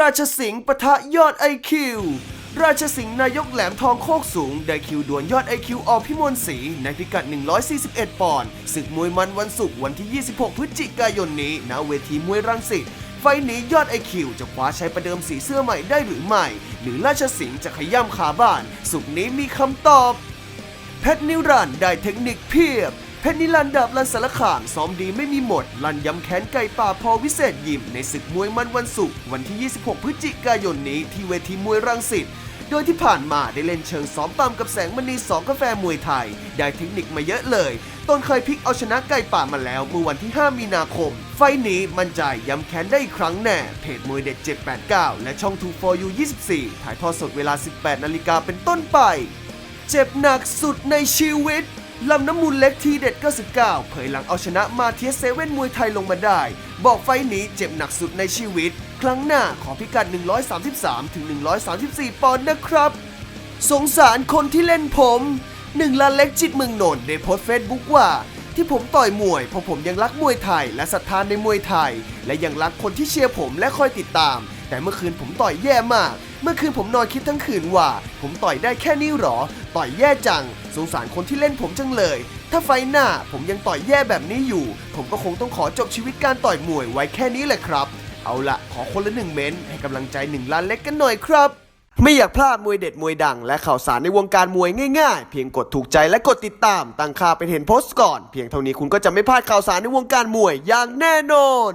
ราชสิงห์ปะทะยอดไอคิวราชสิงห์นายกแหลมทองโคกสูง ได้คิวดวลยอดไอคิวอพิมลศรีในพิกัด 141 ปอนด์ศึกมวยมันวันศุกร์วันที่ 26 พฤศจิกายนนี้ณเวทีมวยรังสิตไฟล์นี้ยอดไอคิวจะคว้าชัยประเดิมสีเสื้อใหม่ได้หรือไม่ หรือราชสิงห์จะขย่ำขาบ้าน สุกร์นี้มีคำตอบ เพชรนิรันดร์ได้เทคนิคเพียบ เพชรนิรันดร์ดับลันสารขางซ้อมดีไม่มีหมด ลันย้ำแค้นไก่ป่าพอวิเศษยิมในศึกมวยมันวันศุกร์วันที่ 26 พฤศจิกายนนี้ที่เวทีมวยรังสิตโดยที่ผ่านมาได้เล่นเชิงซ้อมตามกับแสงมณีสองกาแฟมวยไทย ได้เทคนิคมาเยอะเลย ตนเคยพลิกเอาชนะไก่ป่ามาแล้วเมื่อวันที่ 5 มีนาคม ไฟล์นี้มั่นใจย้ำแค้นได้อีกครั้งแน่ เพจมวยเด็ด 789 และช่อง 2 for you 24 ถ่ายทอดสดเวลา 18 นาฬิกาเป็นต้นไป เจ็บหนักสุดในชีวิต ลำน้ำมูลเล็กทีเด็ด 99 เผยหลังเอาชนะมาเทียสเซเว่นมวยไทยลงมาได้ บอกไฟนี้เจ็บหนักสุดในชีวิต ครั้งหน้าขอพิกัด 133 ถึง 134 ปอนด์นะครับ สงสารคนที่เล่นผมหนึ่งลานเล็กจิตเมืองนนท์ได้โพสต์เฟซบุ๊กว่า ที่ผมต่อยมวยเพราะผมยังรักมวยไทย และศรัทธานในมวยไทย และยังรักคนที่เชียร์ผมและคอยติดตาม แต่เมื่อคืนผมต่อยแย่มาก เมื่อคืนผมนอนคิดทั้งคืนว่า ผมต่อยได้แค่นี้หรอ ต่อยแย่จัง สงสารคนที่เล่นผมจังเลย ถ้าไฟหน้าผมยังต่อยแย่แบบนี้อยู่ ผมก็คงต้องขอจบชีวิตการต่อยมวยไว้แค่นี้แหละครับ เอาละขอคนละหนึ่งเม้นต์ให้กำลังใจหนึ่งล้านเล็กกันหน่อยครับไม่อยากพลาดมวยเด็ดมวยดัง และข่าวสารในวงการมวยง่ายๆ เพียงกดถูกใจและกดติดตาม ตั้งค่าเป็นเห็นโพสต์ก่อน เพียงเท่านี้คุณก็จะไม่พลาดข่าวสารในวงการมวยอย่างแน่นอน